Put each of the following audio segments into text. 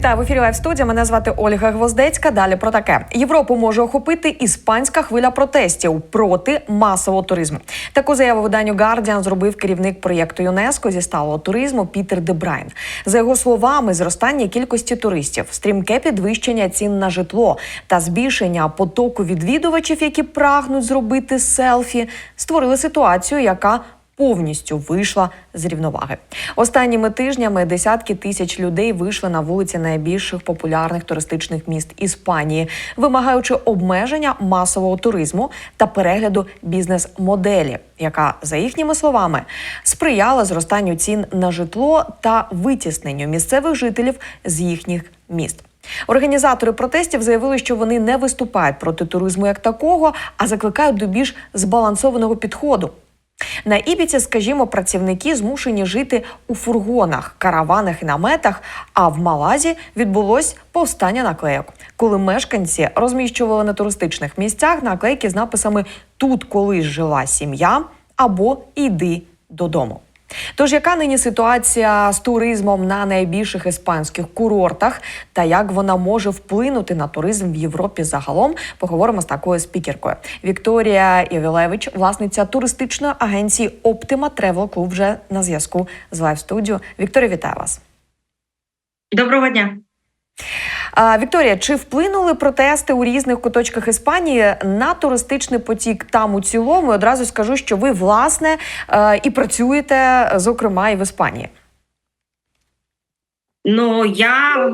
Вітаю в ефірі Лайв студія. Мене звати Ольга Гвоздецька. Далі про таке: Європу може охопити іспанська хвиля протестів проти масового туризму. Таку заяву виданню Guardian зробив керівник проєкту ЮНЕСКО зі сталого туризму Пітер Дебрайн. За його словами, зростання кількості туристів, стрімке підвищення цін на житло та збільшення потоку відвідувачів, які прагнуть зробити селфі, створили ситуацію, яка повністю вийшла з рівноваги. Останніми тижнями десятки тисяч людей вийшли на вулиці найбільших популярних туристичних міст Іспанії, вимагаючи обмеження масового туризму та перегляду бізнес-моделі, яка, за їхніми словами, сприяла зростанню цін на житло та витісненню місцевих жителів з їхніх міст. Організатори протестів заявили, що вони не виступають проти туризму як такого, а закликають до більш збалансованого підходу. На Ібіці, скажімо, працівники змушені жити у фургонах, караванах і наметах. А в Малазі відбулось повстання наклейок, коли мешканці розміщували на туристичних місцях наклейки з написами Тут колись жила сім'я або Іди додому. Тож, яка нині ситуація з туризмом на найбільших іспанських курортах та як вона може вплинути на туризм в Європі загалом? Поговоримо з такою спікеркою. Вікторія Євілевич, власниця туристичної агенції Optima Travel Club, вже на зв'язку з Live Studio. Вікторія, вітаю вас. Доброго дня. Вікторія, чи вплинули протести у різних куточках Іспанії на туристичний потік там у цілому? Одразу скажу, що ви власне е, і працюєте, зокрема, і в Іспанії. Ну я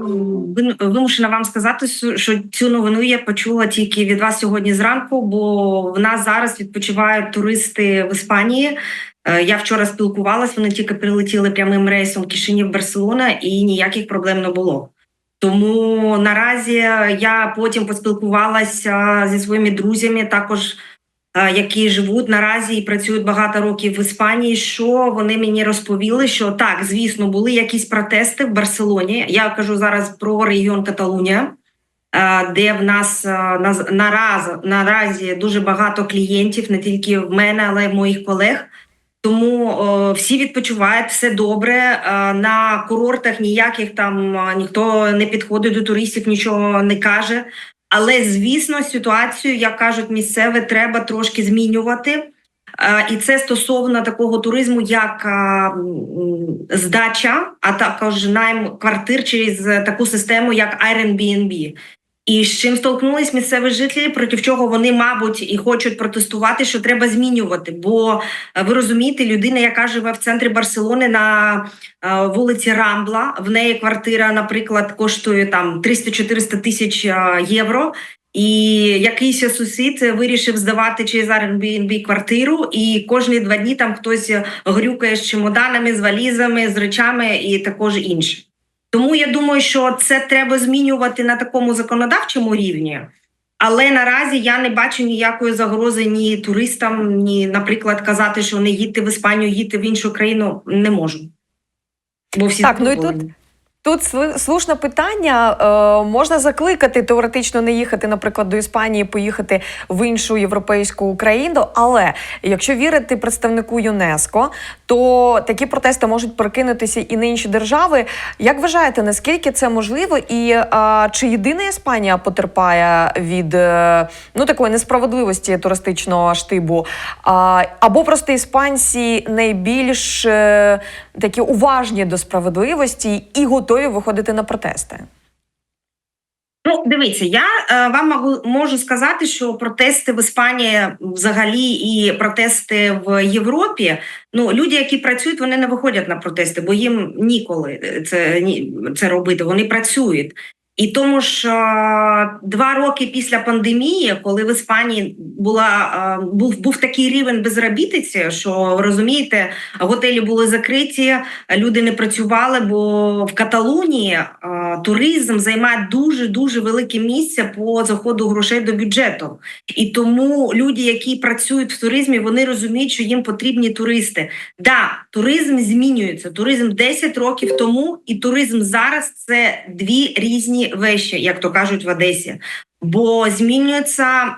вимушена вам сказати, що цю новину я почула тільки від вас сьогодні зранку, бо в нас зараз відпочивають туристи в Іспанії. Е, Я вчора спілкувалась, вони тільки прилетіли прямим рейсом Кишинів Барселона і ніяких проблем не було. Тому наразі я потім поспілкувалася зі своїми друзями, також е, які живуть наразі і працюють багато років в Іспанії. Що вони мені розповіли? Що так, звісно, були якісь протести в Барселоні. Я кажу зараз про регіон Каталунія, е, де в нас е, наз- наразі дуже багато клієнтів, не тільки в мене, але й в моїх колег. Тому о, всі відпочивають, все добре. Е, на курортах ніяких там е, ніхто не підходить до туристів, нічого не каже. Але звісно, ситуацію, як кажуть місцеві, треба трошки змінювати. Е, І це стосовно такого туризму, як е, здача, а також найм квартир через таку систему, як Airbnb. І з чим столкнулись місцеві жителі, проти чого вони, мабуть, і хочуть протестувати, що треба змінювати. Бо е, ви розумієте, людина, яка живе в центрі Барселони на е, вулиці Рамбла, в неї квартира, наприклад, коштує там 300-400 тисяч е, євро. І якийсь сусід вирішив здавати через Airbnb квартиру, і кожні два дні там хтось грюкає з чемоданами, з валізами, з речами і також інше. Тому я думаю, що це треба змінювати на такому законодавчому рівні. Але наразі я не бачу ніякої загрози ні туристам, ні, наприклад, казати, що не їдьте в Іспанію, їдьте в іншу країну не можу. Бо всі Так, ну і тут Тут слушне питання. Е, можна закликати теоретично не їхати, наприклад, до Іспанії, поїхати в іншу європейську країну. Але якщо вірити представнику ЮНЕСКО, то такі протести можуть перекинутися і на інші держави. Як вважаєте, наскільки це можливо? І е, чи єдина Іспанія потерпає від е, ну такої несправедливості туристичного штибу? А, або просто іспанці найбільш такі уважні до справедливості і готові виходити на протести? Ну, дивіться, я е, вам можу, можу сказати, що протести в Іспанії взагалі і протести в Європі. Ну, люди, які працюють, вони не виходять на протести, бо їм ніколи це ні, це робити. Вони працюють. І тому ж два роки після пандемії, коли в Іспанії була був був такий рівень безробітиці, що розумієте, готелі були закриті, люди не працювали, бо в Каталунії е, туризм займає дуже дуже велике місце по заходу грошей до бюджету. І тому люди, які працюють в туризмі, вони розуміють, що їм потрібні туристи. Да, туризм змінюється. Туризм 10 років тому, і туризм зараз це дві різні вещі, як то кажуть в Одесі. Бо змінюється,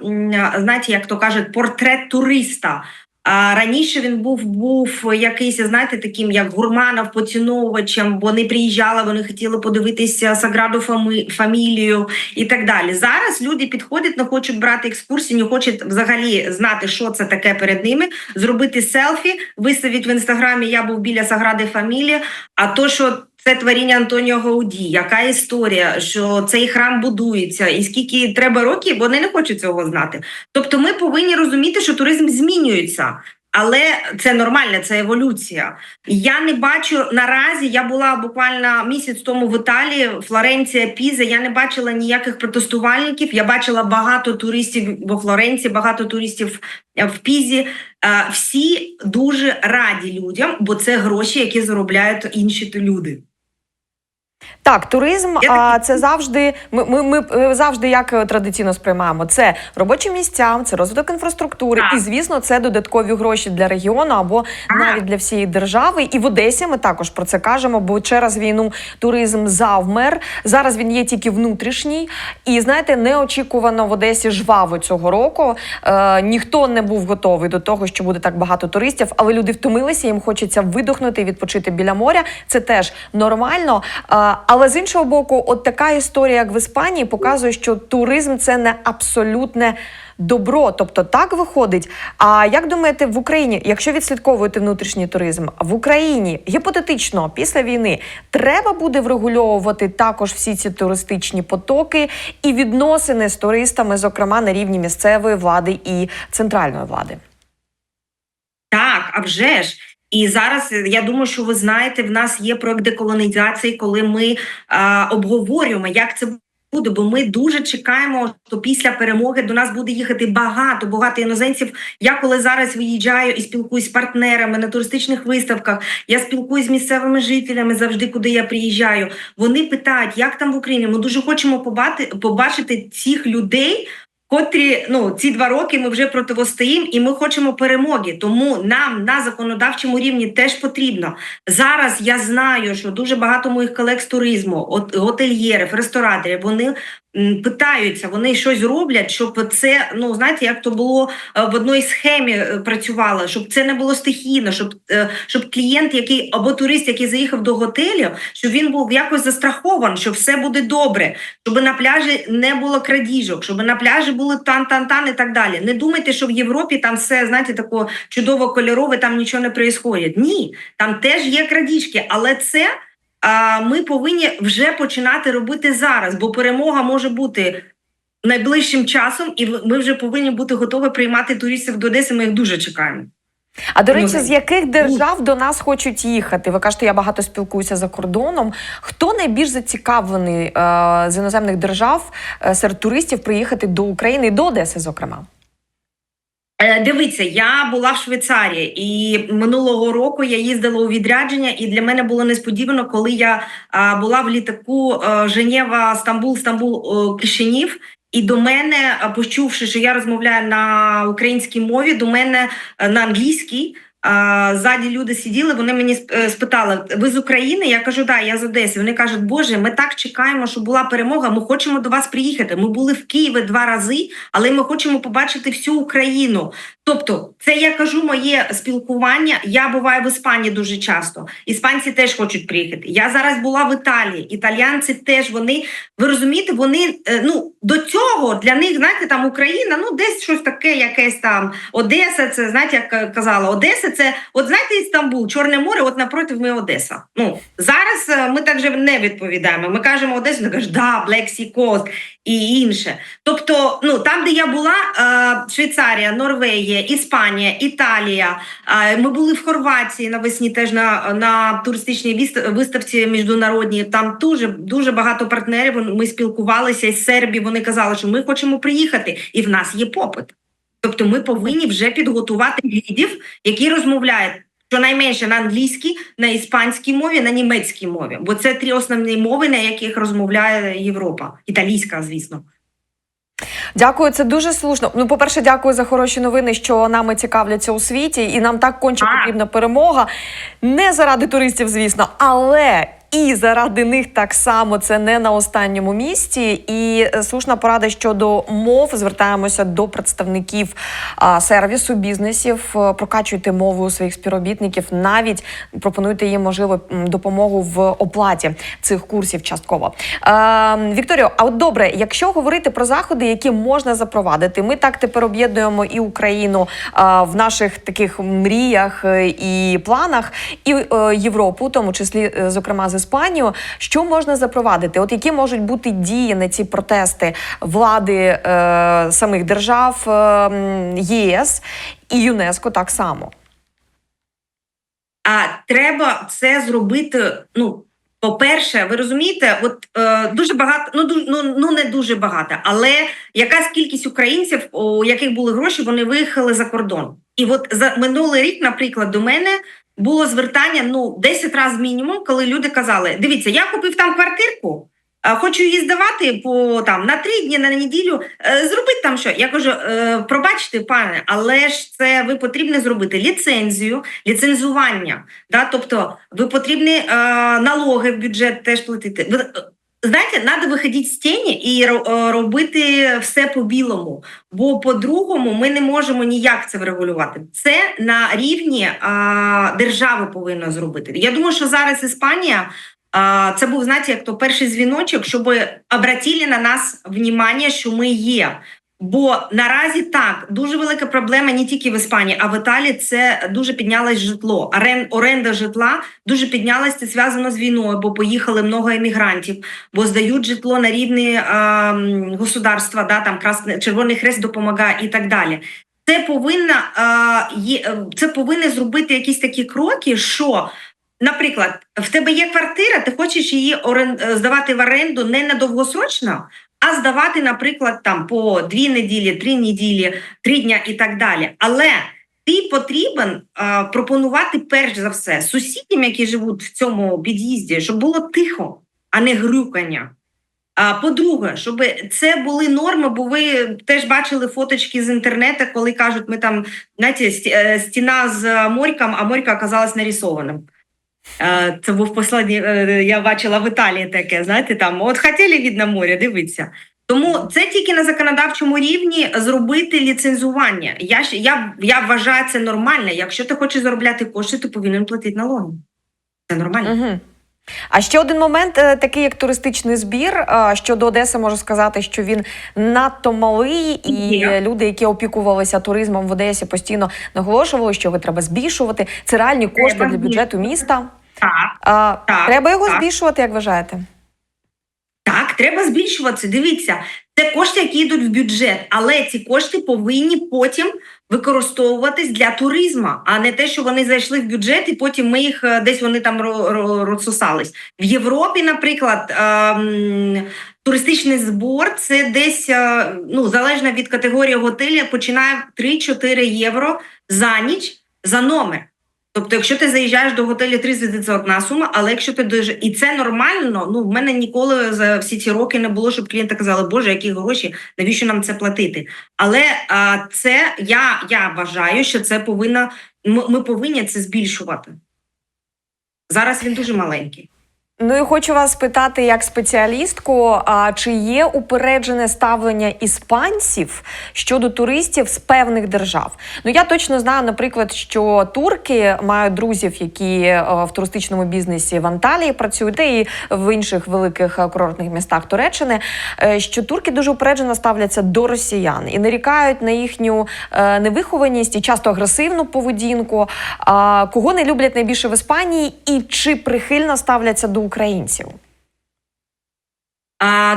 знаєте, як то кажуть, портрет туриста. А раніше він був був якийсь, знаєте, таким як гурманов, поціновувачем. Вони приїжджали, вони хотіли подивитися Саграду Фами- Фамілію і так далі. Зараз люди підходять, не хочуть брати екскурсії, не хочуть взагалі знати, що це таке перед ними, зробити селфі, виставити в інстаграмі. Я був біля Сагради Фамілії. А то, що це творіння Антоніо Гауді, яка історія, що цей храм будується, і скільки треба років, вони не хочуть цього знати. Тобто, ми повинні розуміти, що туризм змінюється. Але це нормально, це еволюція. Я не бачу наразі. Я була буквально місяць тому в Італії, Флоренція, Піза. Я не бачила ніяких протестувальників. Я бачила багато туристів во Флоренції, багато туристів е, в Пізі. Е, Всі дуже раді людям, бо це гроші, які заробляють інші люди. Так, туризм, а це завжди. Ми, ми, ми е, завжди як е, традиційно сприймаємо. Це робочі місця, це розвиток інфраструктури, Так. і звісно, це додаткові гроші для регіону або Так. навіть для всієї держави. І в Одесі ми також про це кажемо. Бо через війну туризм завмер. Зараз він є тільки внутрішній. І знаєте, неочікувано в Одесі жваво цього року. Е, ніхто не був готовий до того, що буде так багато туристів, але люди втомилися. Їм хочеться видохнути і відпочити біля моря. Це теж нормально. Е, але з іншого боку, от така історія, як в Іспанії, показує, що туризм це не абсолютне. Добро, тобто так виходить. А як думаєте, в Україні, якщо відслідковуєте внутрішній туризм, в Україні гіпотетично після війни треба буде врегульовувати також всі ці туристичні потоки і відносини з туристами, зокрема на рівні місцевої влади і центральної влади? Так, а вже ж. І зараз е, я думаю, що ви знаєте, в нас є проект деколонізації, коли ми а, обговорюємо, як це буде. Бо ми дуже чекаємо, що після перемоги до нас буде їхати багато, багато іноземців. Я коли зараз виїжджаю і спілкуюсь з партнерами на туристичних виставках, я спілкуюсь з місцевими жителями завжди, куди я приїжджаю. Вони питають, як там в Україні. Ми дуже хочемо побати, побачити цих людей. Котрі ну ці два роки ми вже противостоїмо, і ми хочемо перемоги. Тому нам на законодавчому рівні теж потрібно зараз. Я знаю, що дуже багато моїх колег з туризму, от готельєрів, рестораторів, вони питаються, вони щось роблять, щоб це ну знаєте, як то було е, в одній схемі е, працювало, щоб це не було стихійно, щоб е, щоб клієнт, який або турист, який заїхав до готелю, щоб він був якось застрахований, що все буде добре, щоб на пляжі не було крадіжок, щоб на пляжі були тан-тан-тан і так далі. Не думайте, що в Європі там все знаєте тако чудово кольорове, там нічого не відбувається. Ні, там теж є крадіжки, але це. Ми повинні вже починати робити зараз, бо перемога може бути найближчим часом, і ми вже повинні бути готові приймати туристів до Одеси. Ми їх дуже чекаємо. А до речі, Ну, з яких держав до нас хочуть їхати? Ви кажете, я багато спілкуюся за кордоном. Хто найбільш зацікавлений е, з іноземних держав е, серед туристів приїхати до України і до Одеси, зокрема? Е, Дивіться, я була в Швейцарії, і минулого року я їздила у відрядження, і для мене було несподівано, коли я була в літаку е, Женєва, Стамбул, Стамбул, е, Кишинів. І до мене, почувши, що я розмовляю на українській мові, до мене на англійській. Ззаді люди сиділи, вони мені е, спитали: ви з України? Я кажу, да, я з Одеси. Вони кажуть, Боже, ми так чекаємо, щоб була перемога. Ми хочемо до вас приїхати. Ми були в Києві два рази, але ми хочемо побачити всю Україну. Тобто, це я кажу моє спілкування. Я буваю в Іспанії дуже часто. Іспанці теж хочуть приїхати. Я зараз була в Італії. Італіянці теж вони ви розумієте, вони е, ну до цього для них, знаєте, там Україна, ну десь щось таке, якесь там Одеса. Це знаєте, як е, казала, Одеса, це от знаєте, Істамбул, Чорне море, от напротив ми Одеса. Ну зараз е, ми так же не відповідаємо. Ми кажемо Одеса, вони кажуть, да, Black Sea Coast і інше. Тобто, ну там, де я була, е, Швейцарія, Норвегія, Іспанія, Італія. е, Ми були в Хорватії навесні теж на, на туристичній виставці міжнародній. Там дуже дуже багато партнерів. Ми спілкувалися із Сербії. Вони казали, що ми хочемо приїхати, і в нас є попит. Тобто, ми повинні вже підготувати гідів, які розмовляють. Щонайменше на англійській, на іспанській мові, на німецькій мові, бо це три основні мови, на яких розмовляє Європа, італійська, звісно. Дякую, це дуже слушно. Ну, по-перше, дякую за хороші новини, що нами цікавляться у світі, і нам так конче потрібна перемога. Не заради туристів, звісно, але і заради них так само це не на останньому місці. І е, слушна порада щодо мов. Звертаємося до представників а, сервісу, бізнесів. Е, Прокачуйте мову у своїх співробітників. Навіть пропонуйте їм можливо допомогу в оплаті цих курсів частково. Е, Вікторіо, а от добре, якщо говорити про заходи, які можна запровадити, ми так тепер об'єднуємо і Україну а, в наших таких мріях і планах, і е, Європу, в тому числі, зокрема з Іспанією. Що можна запровадити? От які можуть бути дії на ці протести влади е, самих держав е, ЄС і ЮНЕСКО так само? А треба це зробити. Ну, по-перше, ви розумієте, от е, дуже багато, ну ну, ну не дуже багато, але якась кількість українців, у яких були гроші, вони виїхали за кордон. І от за минулий рік, наприклад, до мене було звертання ну 10 разів мінімум, коли люди казали: дивіться, я купив там квартирку. а Хочу її здавати по там на три дні, на неділю. Е, Зробіть там що. Я кажу, е, пробачте, пане, але ж це ви потрібно зробити ліцензію, ліцензування. Да? Тобто, ви потрібні е, налоги в бюджет теж платити. Знаєте, треба виходити з тіні і е, робити все по-білому. Бо по-другому ми не можемо ніяк це врегулювати. Це на рівні а, держави повинно зробити. Я думаю, що зараз Іспанія. А, Це був, знаєте, як то перший дзвіночок, щоб обратили на нас внимання, що ми є. Бо наразі так дуже велика проблема не тільки в Іспанії, а в Італії це дуже піднялось житло. Орен, оренда житла дуже піднялась. Це зв'язано з війною, бо поїхали много емігрантів, бо здають житло на рівні е, государства, да там Красний Червоний Хрест допомагає і так далі. Це повинна е, це повинні зробити якісь такі кроки, що Наприклад, в тебе є квартира, ти хочеш її здавати в оренду не на довгосрочно, а здавати, наприклад, там по дві неділі, три неділі, три дня і так далі. Але ти потрібен е, пропонувати перш за все сусідям, які живуть в цьому під'їзді, щоб було тихо, а не грюкання. А по-друге, щоб це були норми, бо ви теж бачили фоточки з інтернету, коли кажуть, ми там знаєте, е, стіна з морьком, а морька оказалась нарисованим. Це був послідній, е, я бачила в Італії таке, знаєте, там от хотіли від на море, дивіться. Тому це тільки на законодавчому рівні зробити ліцензування. Я я, я вважаю це нормально. Якщо ти хочеш заробляти кошти, ти повинен платити налоги. Це нормально. Угу. А ще один момент, е, такий як туристичний збір. Щодо Одеси, можу сказати, що він надто малий, і Є. люди, які опікувалися туризмом в Одесі, постійно наголошували, що його треба збільшувати. Це реальні кошти для бюджету міста. Так. А, Так, треба його так. збільшувати, як вважаєте? Так, треба збільшуватися. Дивіться, це кошти, які йдуть в бюджет, але ці кошти повинні потім використовуватись для туризму, а не те, що вони зайшли в бюджет, і потім ми їх е, десь вони там ро- ро- розсосались. В Європі, наприклад, ем, туристичний збор це десь е, ну залежно від категорії готеля, починає 3-4 євро за ніч за номер. Тобто, якщо ти заїжджаєш до готелю 3 звізди, це одна сума, але якщо ти дуже і це нормально, ну в мене ніколи за всі ці роки не було, щоб клієнти казали, Боже, які гроші, навіщо нам це платити? Але а, це я, я вважаю, що це повинна ми, ми повинні це збільшувати. Зараз він дуже маленький. Ну і хочу вас спитати, як спеціалістку, а чи є упереджене ставлення іспанців щодо туристів з певних держав? Ну я точно знаю, наприклад, що турки мають друзів, які е, в туристичному бізнесі в Анталії працюють, і в інших великих е, курортних містах Туреччини. е, Що турки дуже упереджено ставляться до росіян і нарікають на їхню невихованість і часто агресивну поведінку. Кого не люблять найбільше в Іспанії, і чи прихильно ставляться до українців?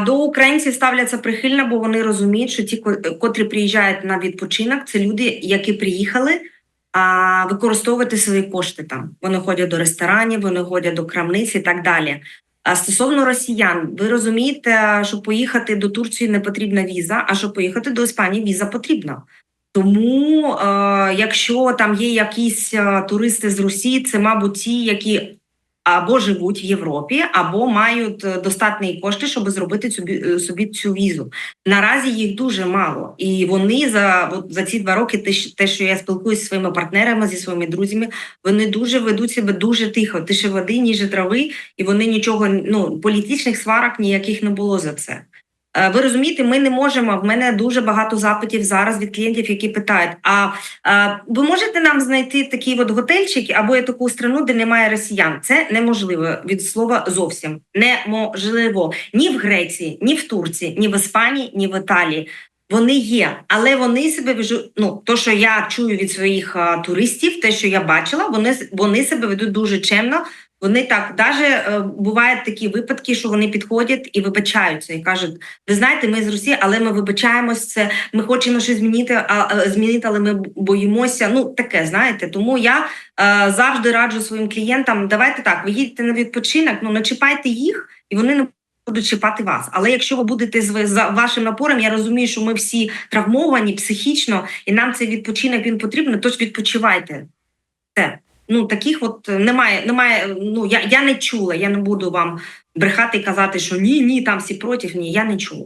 До українців ставляться прихильно, бо вони розуміють, що ті, котрі приїжджають на відпочинок, це люди, які приїхали використовувати свої кошти там. Вони ходять до ресторанів, вони ходять до крамниць і так далі. А стосовно росіян, ви розумієте, що поїхати до Турції не потрібна віза, а щоб поїхати до Іспанії, віза потрібна. Тому, е, якщо там є якісь е, туристи з Росії, це, мабуть, ті, які або живуть в Європі, або мають е, достатні кошти, щоб зробити цю е, собі цю візу. Наразі їх дуже мало, і вони за за ці два роки, те, що- я спілкуюся зі своїми партнерами, зі своїми друзями, вони дуже ведуть себе дуже тихо, тише води, ніже трави, і вони нічого ну політичних сварок ніяких не було за це. Е, Ви розумієте, ми не можемо. В мене дуже багато запитів зараз від клієнтів, які питають: а, а ви можете нам знайти такий от готельчик або я таку страну, де немає росіян? Це неможливо від слова зовсім неможливо ні в Греції, ні в Турції, ні в Іспанії, ні в Італії. Вони є, але вони себе ведуть, ну то, що я чую від своїх а, туристів, те, що я бачила, вони вони себе ведуть дуже чемно. Вони так, даже е, бувають такі випадки, що вони підходять і вибачаються, і кажуть: ви знаєте, ми з Росії, але ми вибачаємось. Це ми хочемо щось змінити, а а, змінити, але ми боїмося. Ну таке, знаєте. Тому я е, завжди раджу своїм клієнтам: давайте так, ви їдете на відпочинок, ну не чіпайте їх, і вони не будуть чіпати вас. Але якщо ви будете з за вашим напором, я розумію, що ми всі травмовані психічно, і нам цей відпочинок він потрібен, тож відпочивайте. Все. Ну таких от е, немає. Немає. Ну я, я не чула. Я не буду вам брехати і казати, що ні, ні, там всі проти. Ні, я не чула.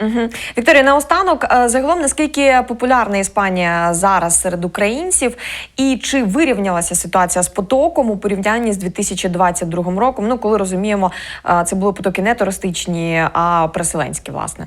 Угу. Вікторія, наостанок, е, загалом наскільки популярна Іспанія зараз серед українців, і чи вирівнялася ситуація з потоком у порівнянні з 2022 роком? Ну, коли розуміємо, е, це були потоки не туристичні, а переселенські, власне.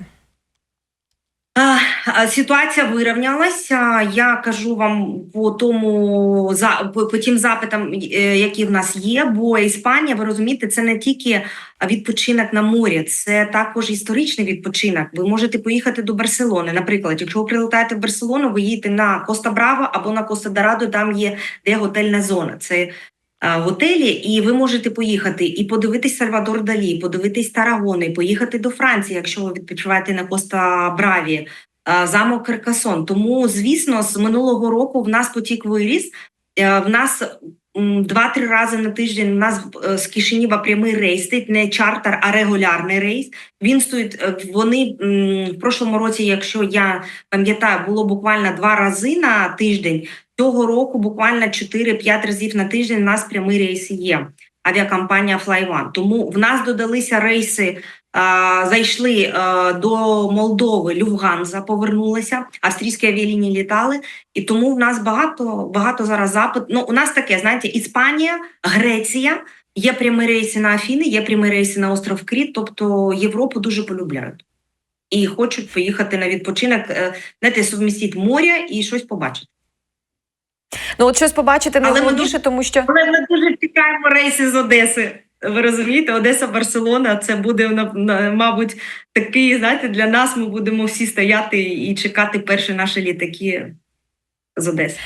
Ситуація вирівнялася. Я кажу вам по тому по тим запитам, е, які в нас є. Бо Іспанія, ви розумієте, це не тільки відпочинок на морі, це також історичний відпочинок. Ви можете поїхати до Барселони. Наприклад, якщо ви прилетаєте в Барселону, ви їдете на Коста Браво або на Коста Дорадо, там є де готельна зона. Це а, готелі, і ви можете поїхати і подивитись Сальвадор Далі, подивитись Тарагони, поїхати до Франції, якщо ви відпочиваєте на Коста Браві, замок Каркасон. Тому, звісно, з минулого року в нас потік виріс. Е, В нас два-три рази на тиждень. У нас е, з Кишинєва прямий рейс не чартер, а регулярний рейс. Він стоїть. е, Вони в прошлому році, якщо я пам'ятаю, було буквально два рази на тиждень. Цього року буквально 4-5 разів на тиждень у нас прямі рейси є. Авіакомпанія FlyOne. Тому в нас додалися рейси. Зайшли до Молдови, Люфганза повернулася, австрійські авіалінії літали, і тому в нас багато багато зараз запит. Ну у нас таке, знаєте, Іспанія, Греція. Є прямі рейси на Афіни, є прямі рейси на остров Кріт. Тобто Європу дуже полюбляють і хочуть поїхати на відпочинок, е, знаєте, совмістити море і щось побачити. Ну, от щось побачити найголовніше, тому що Але ми дуже чекаємо рейси з Одеси. Ви розумієте, Одеса, Барселона. Це буде мабуть такий. Знаєте, для нас ми будемо всі стояти і чекати перші наші літаки з Одеси.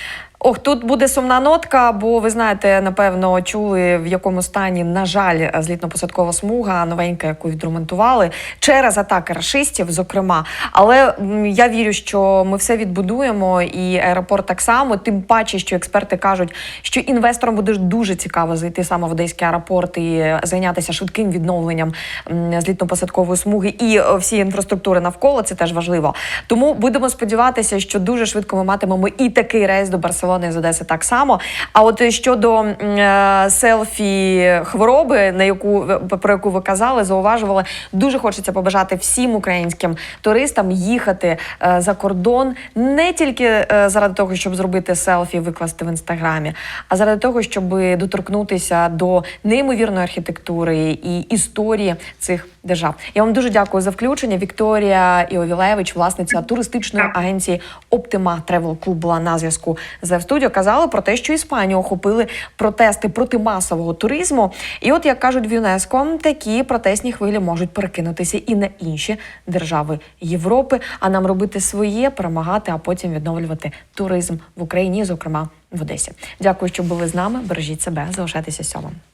Ох, тут буде сумна нотка, бо ви знаєте, напевно, чули в якому стані, на жаль, злітно-посадкова смуга, новенька, яку відремонтували через атаки рашистів, зокрема. Але я вірю, що ми все відбудуємо, і аеропорт так само. Тим паче, що експерти кажуть, що інвесторам буде дуже цікаво зайти саме в одеський аеропорт і зайнятися швидким відновленням злітно-посадкової смуги і е, всієї інфраструктури навколо. Це теж важливо. Тому будемо сподіватися, що дуже швидко ми матимемо і такий рейс до Барселони з Одеси так само. А от щодо е, селфі хвороби, на яку про яку ви казали, зауважували, дуже хочеться побажати всім українським туристам їхати е, за кордон не тільки е, заради того, щоб зробити селфі, викласти в інстаграмі, а заради того, щоб доторкнутися до неймовірної архітектури і історії цих держав. Я вам дуже дякую за включення. Вікторія Іовілевич, власниця туристичної агенції Optima Travel Club, була на зв'язку з студіо. Казала про те, що Іспанію охопили протести проти масового туризму. І от як кажуть в ЮНЕСКО, такі протестні хвилі можуть перекинутися і на інші держави Європи. А нам робити своє, перемагати, а потім відновлювати туризм в Україні, зокрема в Одесі. Дякую, що були з нами. Бережіть себе, залишайтеся сьомим.